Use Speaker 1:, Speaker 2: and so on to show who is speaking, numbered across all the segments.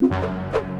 Speaker 1: you.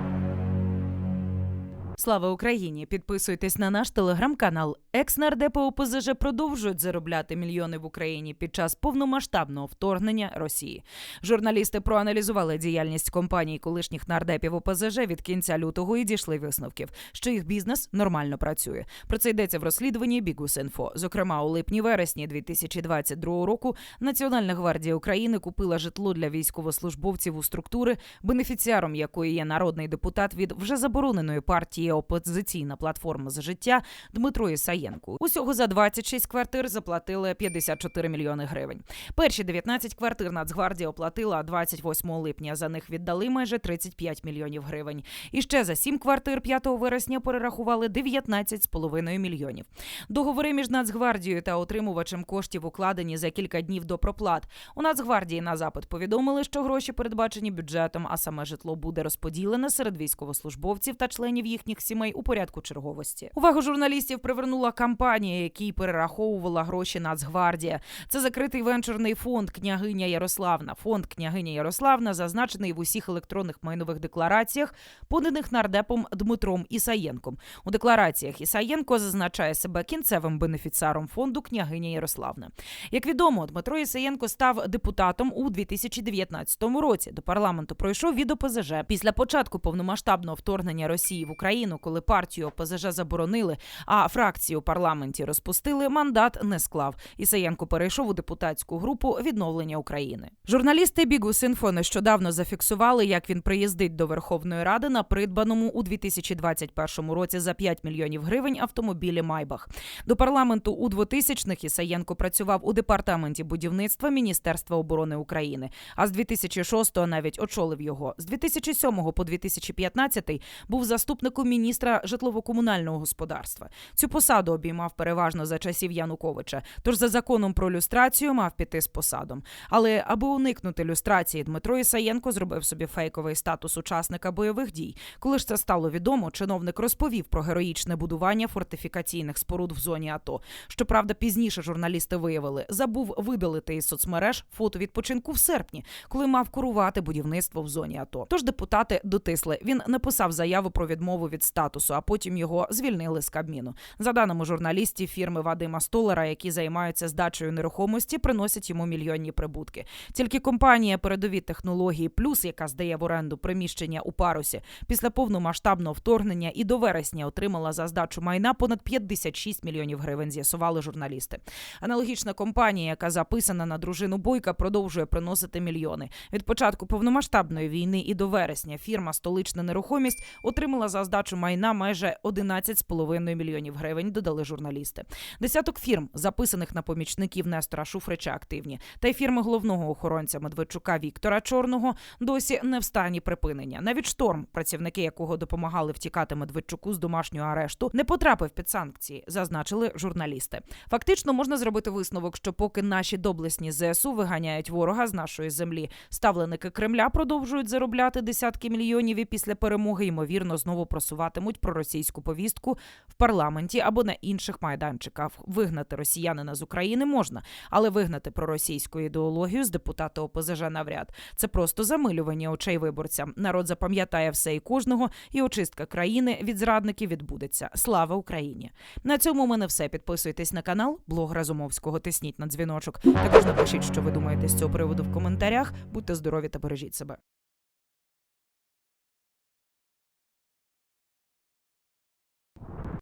Speaker 1: Слава Україні! Підписуйтесь на наш телеграм-канал. Екс-нардепи ОПЗЖ продовжують заробляти мільйони в Україні під час повномасштабного вторгнення Росії. Журналісти проаналізували діяльність компаній колишніх нардепів ОПЗЖ від кінця лютого і дійшли висновків, що їх бізнес нормально працює. Про це йдеться в розслідуванні Бігус.Інфо. Зокрема, у липні-вересні 2022 року Національна гвардія України купила житло для військовослужбовців у структури, бенефіціаром якої є народний депутат від вже забороненої партії опозиційна платформа за життя Дмитро Ісаєнко. Усього за 26 квартир заплатили 54 мільйони гривень. Перші 19 квартир Нацгвардія оплатила 28 липня. За них віддали майже 35 мільйонів гривень. І ще за 7 квартир 5 вересня перерахували 19,5 мільйонів. Договори між Нацгвардією та отримувачем коштів укладені за кілька днів до проплат. У Нацгвардії на запит повідомили, що гроші передбачені бюджетом, а саме житло буде розподілене серед військовослужбовців та членів їхніх сімей у порядку черговості. Увагу журналістів привернула кампанія, якій перераховувала гроші Нацгвардія. Це закритий венчурний фонд княгиня Ярославна. Фонд княгиня Ярославна зазначений в усіх електронних майнових деклараціях, поданих нардепом Дмитром Ісаєнком. У деклараціях Ісаєнко зазначає себе кінцевим бенефіціаром фонду княгиня Ярославна. Як відомо, Дмитро Ісаєнко став депутатом у 2019 році. До парламенту пройшов від ОПЗЖ. Після початку повномасштабного вторгнення Росії в Україну, коли партію ОПЗЖ заборонили, а фракцію парламенті розпустили, мандат не склав. Ісаєнко перейшов у депутатську групу відновлення України. Журналісти Бігус.Інфо нещодавно зафіксували, як він приїздить до Верховної Ради на придбаному у 2021 році за 5 мільйонів гривень автомобілі Майбах. До парламенту у 2000-х Ісаєнко працював у департаменті будівництва Міністерства оборони України. А з 2006-го навіть очолив його. З 2007 по 2015 був заступником міністра житлово-комунального господарства. Цю посаду обіймав переважно за часів Януковича. Тож за законом про люстрацію мав піти з посадом. Але аби уникнути люстрації, Дмитро Ісаєнко зробив собі фейковий статус учасника бойових дій. Коли ж це стало відомо, чиновник розповів про героїчне будування фортифікаційних споруд в зоні АТО. Щоправда, пізніше журналісти виявили, забув видалити із соцмереж фото відпочинку в серпні, коли мав курувати будівництво в зоні АТО. Тож депутати дотисли. Він написав заяву про відмову від статусу, а потім його звільнили з Кабміну. За даними журналістів фірми Вадима Столера, які займаються здачею нерухомості, приносять йому мільйонні прибутки. Тільки компанія передові технології плюс, яка здає в оренду приміщення у парусі, після повномасштабного вторгнення і до вересня отримала за здачу майна понад 56 мільйонів гривень. З'ясували журналісти. Аналогічна компанія, яка записана на дружину Бойка, продовжує приносити мільйони. Від початку повномасштабної війни і до вересня фірма Столична нерухомість отримала за здачу майна майже 11,5 мільйонів гривень. Додали журналісти. Десяток фірм, записаних на помічників Нестора Шуфрича, активні, та й фірми головного охоронця Медведчука Віктора Чорного досі не в стані припинення. Навіть шторм, працівники якого допомагали втікати Медведчуку з домашнього арешту, не потрапив під санкції, зазначили журналісти. Фактично можна зробити висновок, що поки наші доблесні ЗСУ виганяють ворога з нашої землі, ставленики Кремля продовжують заробляти десятки мільйонів і після перемоги ймовірно знову просуватимуть проросійську повістку в парламенті або на інших майданчиках. Вигнати росіянина з України можна, але вигнати проросійську ідеологію з депутата ОПЗЖ навряд. Це просто замилювання очей виборцям. Народ запам'ятає все і кожного, і очистка країни від зрадників відбудеться. Слава Україні! На цьому мене все. Підписуйтесь на канал, блог Разумовського, тисніть на дзвіночок. Також напишіть, що ви думаєте з цього приводу в коментарях. Будьте здорові та бережіть себе.